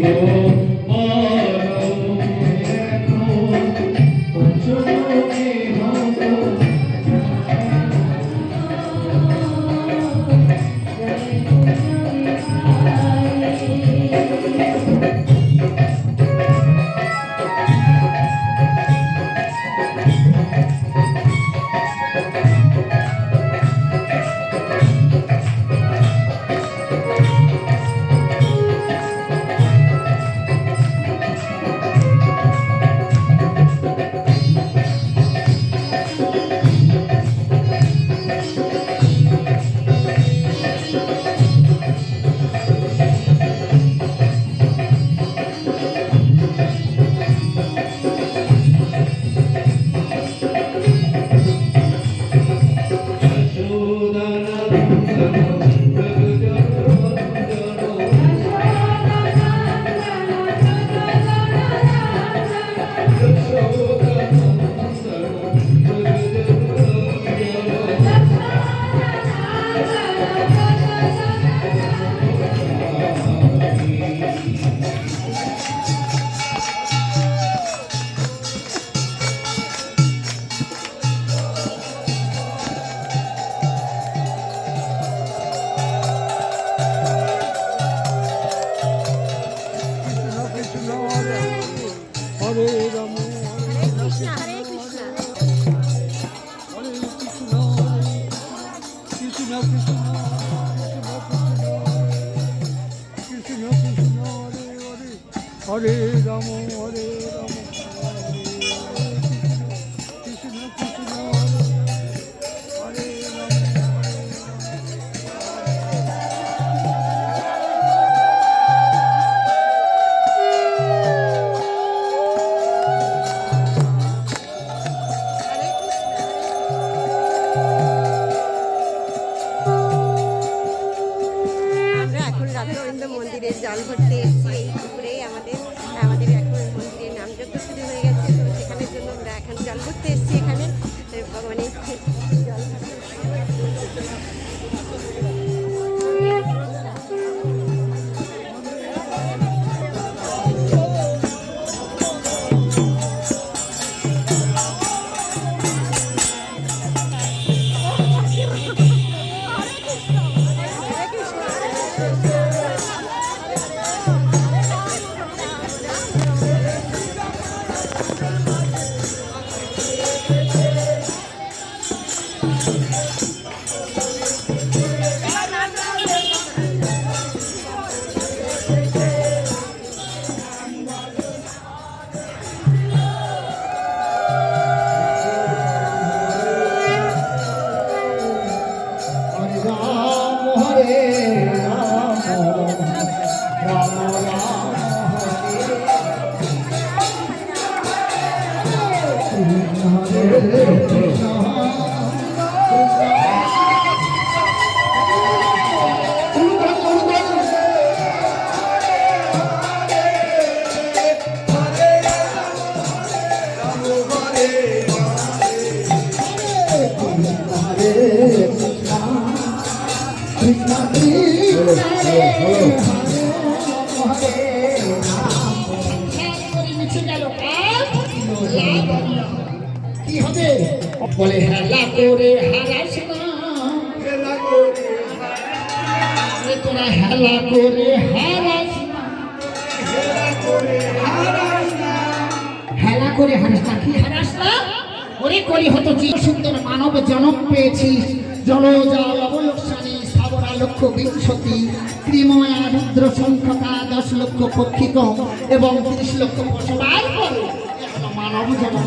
Oh. জাল ভরতে এসছি এই পুকুরেই আমাদের Gracias. করে হারাসটা কি হারাসটা ওরে কলি হতো সুন্দর মানব জনক পেয়েছি। জলজাল অবয়সানী স্থাবরা লক্ষ বিংশতি, ত্রিময়া রুদ্র সংখ্যা দশ লক্ষ পক্ষিত এবং ত্রিশ লক্ষ পশবার মানব জনক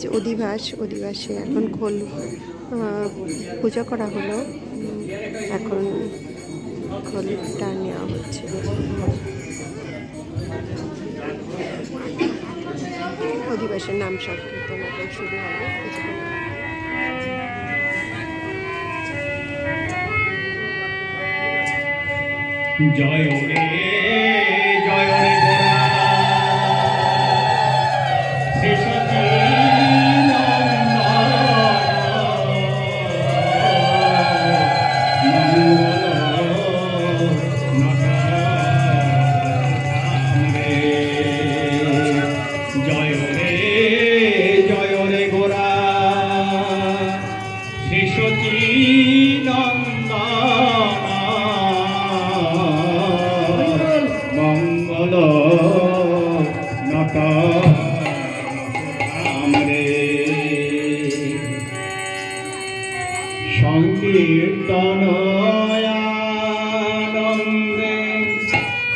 আজ অধিবাস, অধিবাসে এখন খোল পূজা করা হলো। এখন খোলটা নেওয়া হচ্ছে। অধিবাসের নাম সংকীর্তন এখন শুরু হবে। জয় সঙ্কীর্তনয়ানন্দে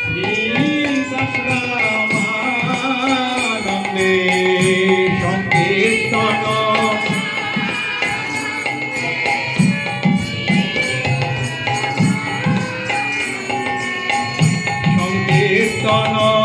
শ্রী সশ্রামানন্দে সঙ্কীর্তন সঙ্কীর্তন